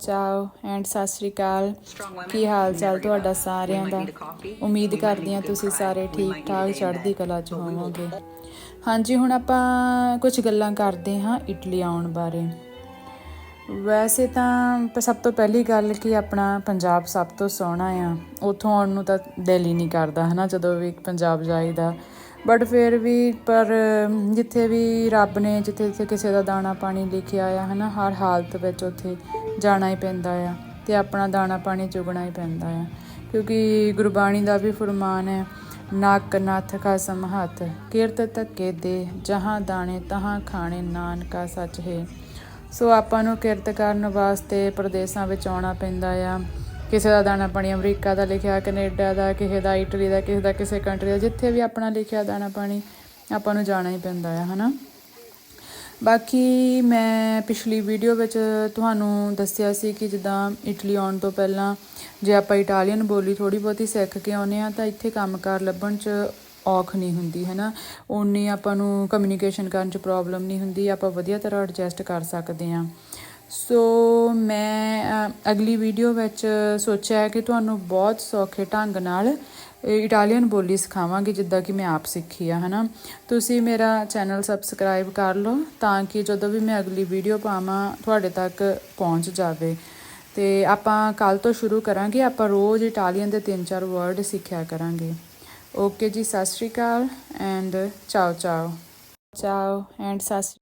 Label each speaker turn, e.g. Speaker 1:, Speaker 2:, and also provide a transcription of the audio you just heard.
Speaker 1: ਚਾਓ and Sat Sri ਅਕਾਲ। ਕੀ ਹਾਲ ਚਾਲ ਤੁਹਾਡਾ ਸਾਰਿਆਂ ਦਾ? ਉਮੀਦ ਕਰਦੀ ਹਾਂ ਤੁਸੀਂ ਸਾਰੇ ਠੀਕ ਠਾਕ ਚੜ੍ਹਦੀ ਕਲਾ 'ਚ ਹੋਵੋਗੇ। ਹਾਂਜੀ, ਹੁਣ ਆਪਾਂ ਕੁਝ ਗੱਲਾਂ ਕਰਦੇ ਹਾਂ ਇਟਲੀ ਆਉਣ ਬਾਰੇ। ਵੈਸੇ ਤਾਂ ਸਭ ਤੋਂ ਪਹਿਲੀ ਗੱਲ ਕਿ ਆਪਣਾ ਪੰਜਾਬ ਸਭ ਤੋਂ ਸੋਹਣਾ ਆ। ਉੱਥੋਂ ਆਉਣ ਨੂੰ ਤਾਂ ਦਿਲ ਹੀ ਨਹੀਂ ਕਰਦਾ, ਹਨਾ, ਜਦੋਂ ਵੀ ਪੰਜਾਬ ਜਾਈਦਾ। ਬਟ ਫਿਰ ਵੀ ਪਰ ਜਿੱਥੇ ਵੀ ਰੱਬ ਨੇ ਜਿੱਥੇ ਜਿੱਥੇ ਕਿਸੇ ਦਾ ਦਾਣਾ ਪਾਣੀ ਲਿਖਿਆ ਆ, ਹਨਾ, ਹਰ ਹਾਲਤ ਵਿੱਚ ਉੱਥੇ ਜਾਣਾ ਹੀ ਪੈਂਦਾ ਆ ਤੇ ਆਪਣਾ ਦਾਣਾ ਪਾਣੀ ਚੁਗਣਾ ਹੀ ਪੈਂਦਾ ਆ। ਕਿਉਂਕਿ ਗੁਰਬਾਣੀ ਦਾ ਵੀ ਫਰਮਾਨ ਹੈ, ਨੱਕ ਨੱਥ ਕਸਮ ਹੱਥ, ਕਿਰਤ ਧੱਕੇ ਦੇ, ਜਹਾਂ ਦਾਣੇ ਤਹਾਂ ਖਾਣੇ, ਨਾਨਕਾ ਸੱਚ ਹੈ। ਸੋ ਆਪਾਂ ਨੂੰ ਕਿਰਤ ਕਰਨ ਵਾਸਤੇ ਪ੍ਰਦੇਸਾਂ ਵਿੱਚ ਆਉਣਾ ਪੈਂਦਾ ਆ। ਕਿਸੇ ਦਾ ਦਾਣਾ ਪਾਣੀ ਅਮਰੀਕਾ ਦਾ ਲਿਖਿਆ, ਕੈਨੇਡਾ ਦਾ, ਕਿਸੇ ਦਾ ਇਟਲੀ ਦਾ, ਕਿਸੇ ਦਾ ਕਿਸੇ ਕੰਟਰੀ ਦਾ, ਜਿੱਥੇ ਵੀ ਆਪਣਾ ਲਿਖਿਆ ਦਾਣਾ ਪਾਣੀ, ਆਪਾਂ ਨੂੰ ਜਾਣਾ ਹੀ ਪੈਂਦਾ ਆ, ਹਨਾ? ਬਾਕੀ ਮੈਂ ਪਿਛਲੀ ਵੀਡੀਓ ਵਿੱਚ ਤੁਹਾਨੂੰ ਦੱਸਿਆ ਸੀ ਕਿ ਜਿੱਦਾਂ ਇਟਲੀ ਆਉਣ ਤੋਂ ਪਹਿਲਾਂ ਜੇ ਆਪਾਂ ਇਟਾਲੀਅਨ ਬੋਲੀ ਥੋੜੀ ਬਹੁਤੀ ਸਿੱਖ ਕੇ ਆਉਨੇ ਆ ਤਾਂ ਇੱਥੇ ਕੰਮਕਾਰ ਲੱਭਣ 'ਚ ਔਖ ਨਹੀਂ ਹੁੰਦੀ, ਹੈ ਨਾ? ਉਨੀ ਆਪਾਂ ਨੂੰ ਕਮਿਊਨੀਕੇਸ਼ਨ ਕਰਨ 'ਚ ਪ੍ਰੋਬਲਮ ਨਹੀਂ ਹੁੰਦੀ, ਆਪਾਂ ਵਧੀਆ ਤਰ੍ਹਾਂ ਐਡਜਸਟ ਕਰ ਸਕਦੇ ਆ ਸੋ ਮੈਂ ਅਗਲੀ ਵੀਡੀਓ ਵਿੱਚ ਸੋਚਿਆ ਕਿ ਤੁਹਾਨੂੰ ਬਹੁਤ ਸੌਖੇ ਢੰਗ ਨਾਲ ਇਟਾਲੀਅਨ ਬੋਲੀ ਸਿਖਾਵਾਂਗੀ, ਜਿੱਦਾਂ ਕਿ ਮੈਂ ਆਪ ਸਿੱਖੀ ਆ, ਹਨਾ? ਤੁਸੀਂ ਮੇਰਾ ਚੈਨਲ ਸਬਸਕ੍ਰਾਈਬ ਕਰ ਲਓ, ਤਾਂ ਕਿ ਜਦੋਂ ਵੀ ਮੈਂ ਅਗਲੀ ਵੀਡੀਓ ਪਾਵਾਂ, ਤੁਹਾਡੇ ਤੱਕ ਪਹੁੰਚ ਜਾਵੇ। ਤੇ ਆਪਾਂ ਕੱਲ ਤੋਂ ਸ਼ੁਰੂ ਕਰਾਂਗੇ, ਆਪਾਂ ਰੋਜ਼ ਇਟਾਲੀਅਨ ਦੇ 3-4 ਵਰਡ ਸਿੱਖਿਆ ਕਰਾਂਗੇ। ਓਕੇ ਜੀ, ਸਤਿ ਸ਼੍ਰੀ ਅਕਾਲ ਐਂਡ ਚਾਓ ਚਾਓ। ਚਾਓ ਐਂਡ ਸਤਿ ਸ਼੍ਰੀ